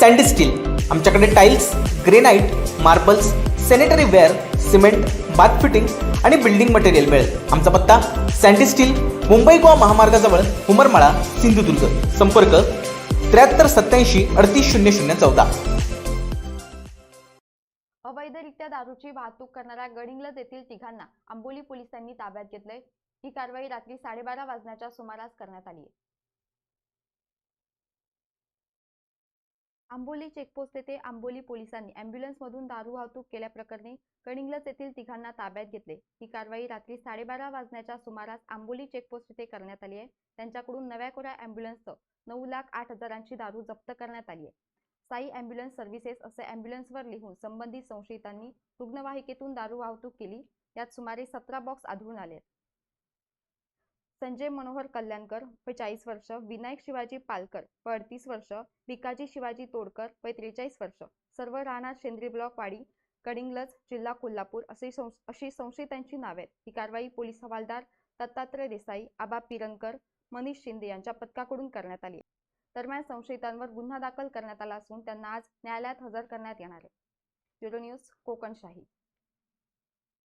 Sandy steel आमच्याकडे tiles granite marbles sanitary ware cement bath fitting आणि building material मिळेल. आमचा पत्ता सँडी स्टील मुंबई गोवा महामार्गाजवळ उमरमाळा सिंधुदुर्ग. संपर्क त्र्याहत्तर सत्याऐंशी अडतीस शून्य शून्य चौदा. अवैधरित्या दारूची वाहतूक करणाऱ्या गडिंगलज येथील तिघांना आंबोली पोलिसांनी ताब्यात घेतलंय. ही कारवाई रात्री साडेबारा वाजण्याच्या सुमारास करण्यात आली आहे. आंबोली चेकपोस्ट येथे आंबोली पोलिसांनी अँब्युलन्समधून दारू वाहतूक केल्याप्रकरणी गडिंग्लज येथील तिघांना ताब्यात घेतले. ही कारवाई रात्री साडेबारा वाजण्याच्या सुमारास आंबोली चेकपोस्ट येथे करण्यात आली आहे. त्यांच्याकडून नव्या कोऱ्या अँब्युलन्सचं नऊ लाख आठ हजारांची दारू जप्त करण्यात आली आहे. साई अँब्युलन्स सर्व्हिसेस असे अँब्युलन्सवर लिहून संबंधित संशयितांनी रुग्णवाहिकेतून दारू वाहतूक केली. यात सुमारे सतरा बॉक्स आढळून आले संजय मनोहर कल्याणकर वय चाळीस वर्ष विनायक शिवाजी पालकर व अडतीस वर्ष भिकाजी शिवाजी तोडकर वय त्रेचाळीस वर्ष. सर्व राहणार शेंद्री ब्लॉक वाडी कडिंगलज जिल्हा कोल्हापूर असे संश- अशी संशयितांची नावे आहेत. ही कारवाई पोलीस हवालदार दत्तात्रय देसाई आबा पिरंकर मनीष शिंदे यांच्या पथकाकडून करण्यात आली दरम्यान संशयितांवर गुन्हा दाखल करण्यात आला असून त्यांना आज न्यायालयात हजर करण्यात येणार आहे. Bureau news Kokanshahi.